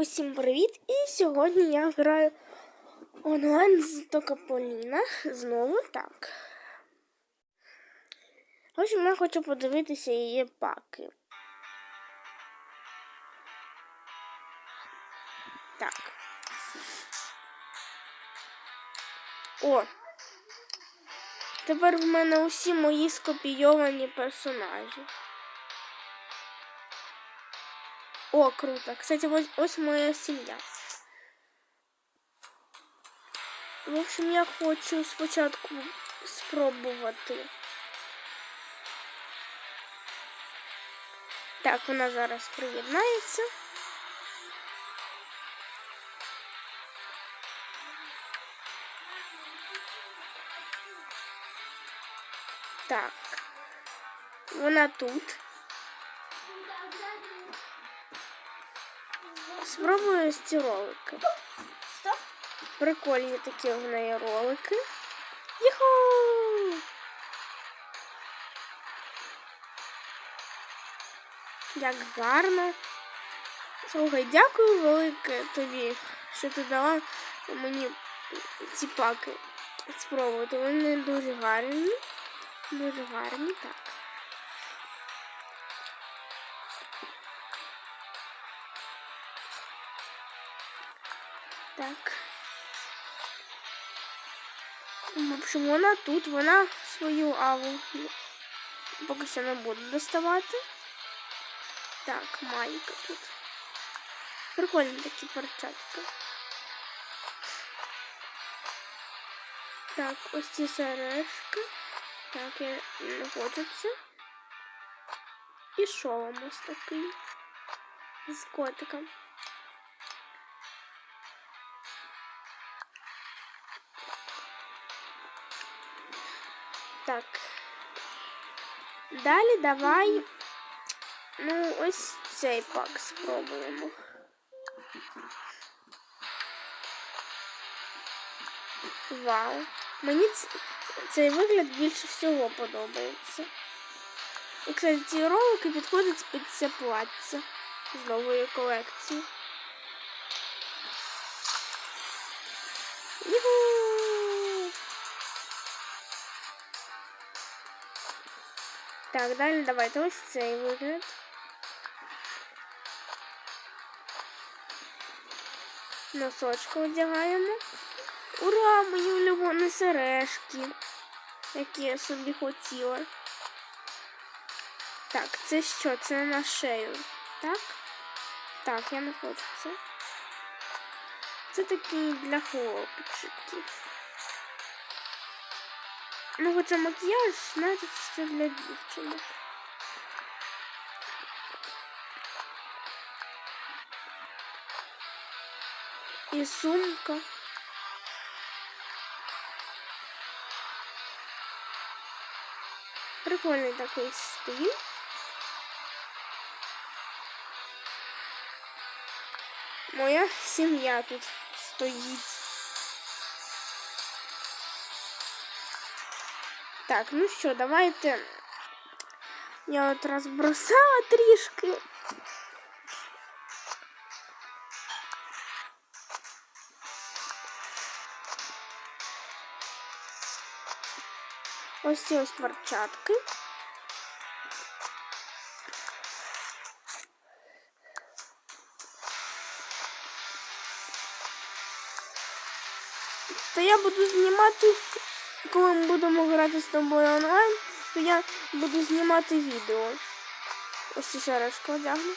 Усім привіт! І сьогодні я граю онлайн з Токополіна. Знову так. Общем, я хочу подивитися її паки. Так. О! Тепер в мене усі мої скопійовані персонажі. О, круто. Кстати, ось, ось моя сім'я. В общем, я хочу спочатку спробувати. Так, вона зараз приєднається. Так. Вона тут. Спробую ось ці ролики. Прикольні такі в неї ролики. Юху! Як гарно. Слухай, дякую велике тобі, що ти дала мені ці паки спробувати. Вони дуже гарні. Дуже гарні, так. Так. В общем, вона тут, вона свою аву поки що не буде доставати. Так, Майка тут. Прикольні такі перчатки. Так, ось ці сережки. Так, я не хочу це. І шолом ось такий. З котиком. Так. Далі давай. Ну, ось цей пак спробуємо. Вау. Мені ц- цей вигляд більше всього подобається. І, кстати, ці ролики підходять під це плаття з нової колекції. Юху! Так, далі давайте ось цей вигляд. Носочку одягаємо. Ура! Мої улюблені сережки, які я собі хотіла. Так, це що? Це на шею. Так? Так, я не хочу це. Це такий для хлопчиків. Ну, хоча макіяж, знаєте, що це для дівчинок. І сумка. Прикольний такий стиль. Моя сім'я тут стоїть. Так, ну що, давайте. Я от розбросала трішки. Ось ці ось перчатки. То я буду знімати, коли ми будемо грати з тобою онлайн, то я буду знімати відео. Ось ці сережки одягну.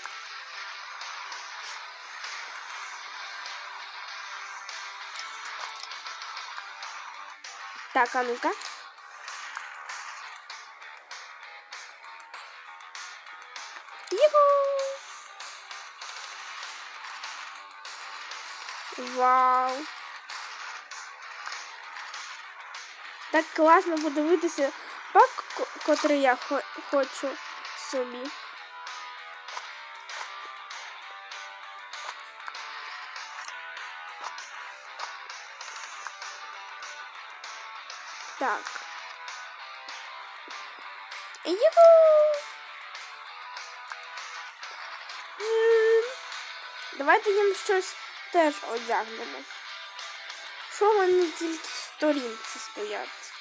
Так, а ну-ка. Вау! Так класно подивитися пак, ко- котрий я хо- хочу собі. Так. Юху! Давайте їм щось теж одягнемо. Що вони тільки сторінці стоять?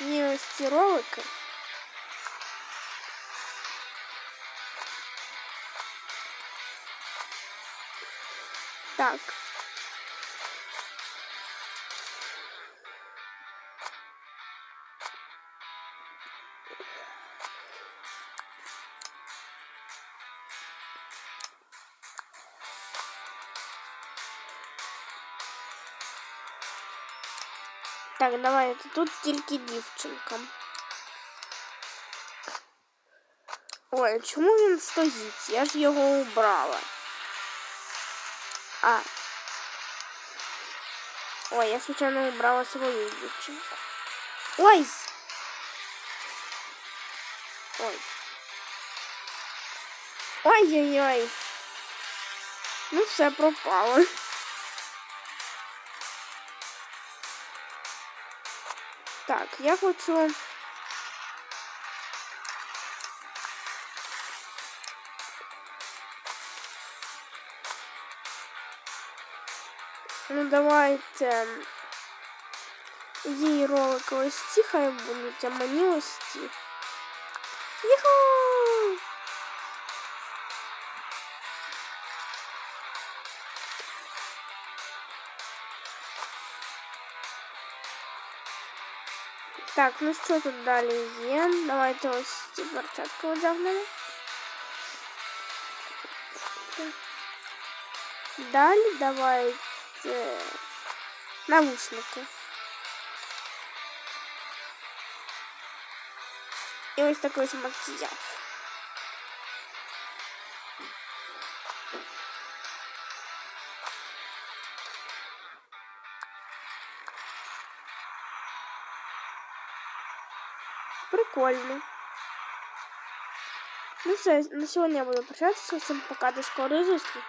Є ось ці ролики. Так. Так, давайте тут тільки дівчинкам. Ой, чому він стоїть? Я ж його убрала. А. Ой, я случайно убрала свою дівчинку. Ой! Ой. Ой-ой-ой. Ну все пропало. Так, я хочу. Ну, давайте їй ролики ось ці хай будуть, а мені ось ці. Юху! Так, ну що тут далі є? Давайте ось ці перчатки одягнемо. Далі давайте навушники. І ось такий ось макіяж. Прикольно. Ну все, на сьогодні я буду прощатися. Всім пока, до скорої зустрічі.